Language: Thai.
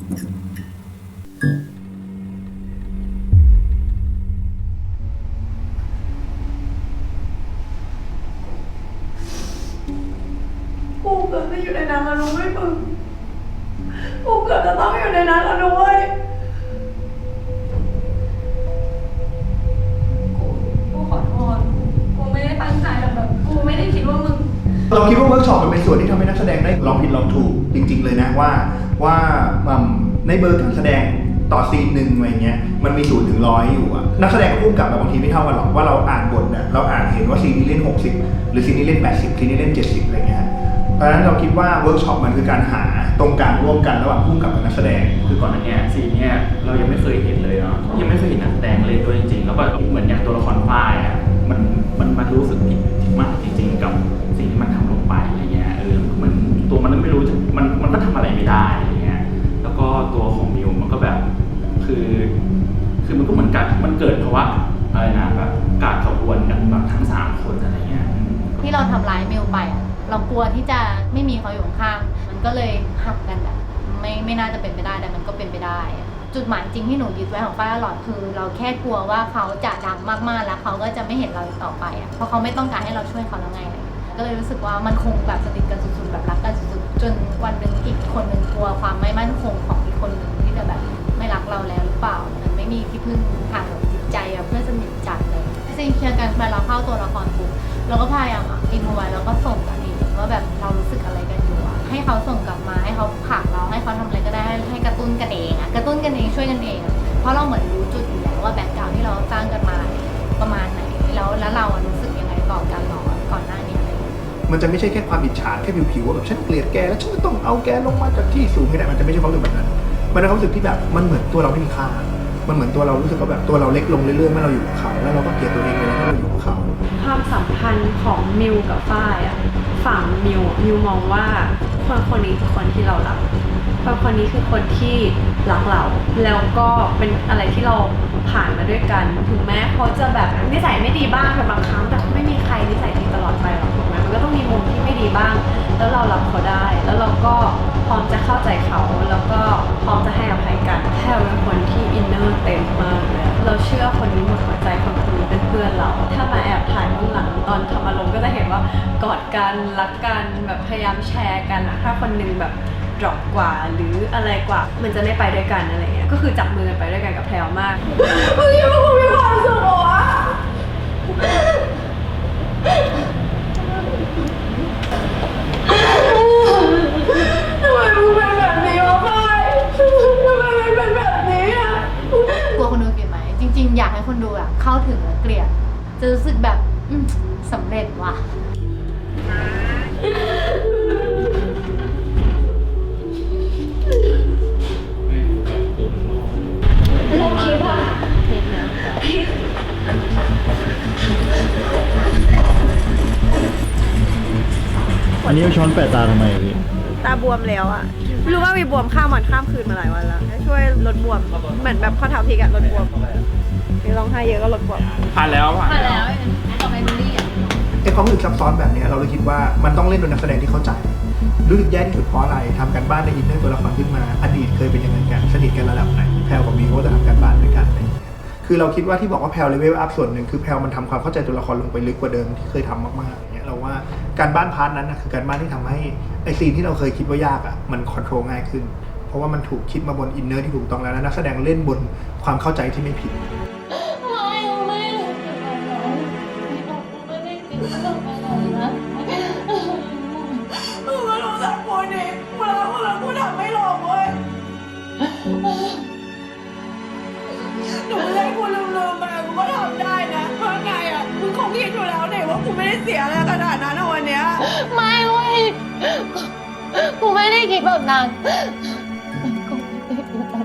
กูเกิดจะอยู่ในนั้นแล้วนุ้ยมึงกูเกิดจะต้องอยู่ในนั้นแล้วนุ้ย มันเป็นส่วนที่ทำให้นักแสดงได้ลองผิดลองถูกจริง ๆ เลยนะว่าว่าในเบอร์การแสดงต่อซีนหนึ่งอะไรเงี้ยมันมีศูนย์ถึงร้อยอยู่อะนักแสดงกับผู้กำกับแบบบางทีไม่เท่ากันหรอกว่าเราอ่านบทเนี่ยเราอ่านเห็นว่าซีนนี้เล่น 60 หรือซีนนี้เล่น 80ซีนนี้เล่น 70อะไรเงี้ยเพราะฉะนั้นเราคิดว่าเวิร์กช็อปมันคือการหาตรงกลางร่วมกันระหว่างผู้กำกับกับนักแสดง คือก่อนหน้านี้ซีนเนี้ยเรายังไม่เคยเห็นเลยเนาะยังไม่เคยเห็นนักแสดงเล่นด้วยจริงๆแล้วก็เหมือนอย่างตัวละครฝ้ายอะมันมันมันรู้สึก ก็เหมือนกันมันเกิดเพราะว่าอะไรนะแบบการขบวนกันแบบทั้งสามคนอะไรเงี้ยอืมที่เราทำร้ายเมิวไปอะเรากลัวที่จะไม่มีเขาอยู่ข้างๆมันก็เลยหักกันแบบไม่ไม่น่าจะเป็นไปได้แต่มันก็เป็นไปได้อะจุดหมายจริงที่หนูยึดไว้ของฝ้ายตลอดคือ เราแค่กลัวว่าเขาจะดังมากๆแล้วเขาก็จะไม่เห็นเราอีกต่อไปอะเพราะเขาไม่ต้องการให้เราช่วยเขาแล้วไง ก็เลยรู้สึกว่ามันคงแบบสนิทกันสุดๆแบบรักกันสุดๆจน มันไม่มีที่พึ่งทางจิตใจอะเพื่อนสนิทจัดเลยซีนเคลียร์กันไปเราเข้าตัวละครปุ๊บเราก็พยายามอะอินโฟไว้แล้วก็ส่งกันอีกว่าแบบเรารู้สึกอะไรกันอยู่อะให้เขาส่งกลับมาให้เขาผลักเราให้เขาทำอะไรก็ได้ให้ให้กระตุ้นกันเองอะกระตุ้นกันเองช่วยกันเองอะเพราะเราเหมือนรู้จุดอยู่แล้วว่าแบ็คกราวด์ที่เราสร้างกันมาประมาณไหนแล้วแล้วเราอะรู้สึกยังไงต่อกันหรอก่อนหน้านี้อะไรอย่างเงี้ยมันจะไม่ใช่แค่ความอิจฉาแค่ผิวๆว่าแบบฉันเกลียดแกแล้วฉันจะต้องเอาแกลงมาจากที่สูงให้ได้มันจะไม่ใช่ความรู้สึกแบบนั้น มันเป็นความรู้สึกที่แบบมันเหมือนตัวเราไม่มีค่า มันเหมือนตัวเรารู้สึกว่าแบบตัวเราเล็กลงเรื่อยๆเมื่อเราอยู่กับเขา แล้วเราก็เกลียดตัวเองเวลาที่เราอยู่กับเขา ความสัมพันธ์ของมิวกับฝ้ายอะฝั่งมิวมิวมองว่าคนคนนี้คือคนที่เรารักคนคนนี้คือคนที่รักเรา แล้วก็เป็นอะไรที่เราผ่านมาด้วยกัน ถึงแม้เขาจะแบบนิสัยไม่ดีบ้างเป็นบางครั้ง แต่ไม่มีใครนิสัยดีตลอดไปหรอกถูกไหมมันก็ต้องมีมุมที่ไม่ดีบ้าง แล้วเรารับเขาได้ แล้วเราก็พร้อมจะเข้าใจเขา กอดกันรักกันแบบพยายามแชร์กันอะถ้าคนหนึงแบบดรอปกว่าหรืออะไรกว่า มันจะไม่ไปด้วยกันอะไรเงี้ยก็คือจับมือกันไปด้วยกันกับแพลวมาก มึงคิดว่ากูมีความสุขเหรอวะทำไมมึงเป็นแบบนี้วะพายทำไมมึงเป็นแบบนี้อะกลัวคนดูเกลียดไหมจริง ๆ อยากให้คนดูอะเข้าถึงแล้วเกลียดจะรู้สึกแบบอืมสำเร็จว่ะ อันนี้เอาช้อนแปะตาทำไมอะพี่ตาบวมแล้วอะไม่รู้ว่ามีบวมข้ามวันข้ามคืนมาหลายวันแล้วให้ช่วยลดบวม เหมือนแบบข้อเท้าพลิกอะลดบวมมีร้องไห้เยอะก็ลดบวมผ่านแล้วผ่านมาแล้ว ความรู้สึกซับซ้อนแบบนี้เราเลยคิดว่ามันต้องเล่นโดยนักแสดงที่เข้าใจรู้สึกแย่ที่สุดเพราะอะไรทำกันบ้านในอินเนอร์ตัวละครขึ้นมา อดีตเคยเป็นยังไงกันสนิทกันระดับไหนแพลวกับมีเขาจะทำกันบ้านด้วยกันอะไรอย่างเงี้ยคือเราคิดว่าที่บอกว่าแพลวเลเวลอัพส่วนหนึ่งคือแพลวมันทำความเข้าใจตัวละครลงไปลึกกว่าเดิมที่เคยทำมากๆอย่างเงี้ยเราว่าการบ้านพาร์ทนั้นนะคือการบ้านที่ทำให้ไอซีนที่เราเคยคิดว่ายากอะมันคอนโทรลง่ายขึ้น เพราะว่ามันถูกคิดมาบนอินเนอร์ที่ถูกต้องแล้วและนักแสดงเล่นบนความเข้าใจที่ไม่ผิด กูไม่ได้เสียอะไรขนาดนั้นวันเนี้ย ไม่เว้ยกูไม่ได้คิดแบบนั้นกูไม่ได้คิดแบบนั้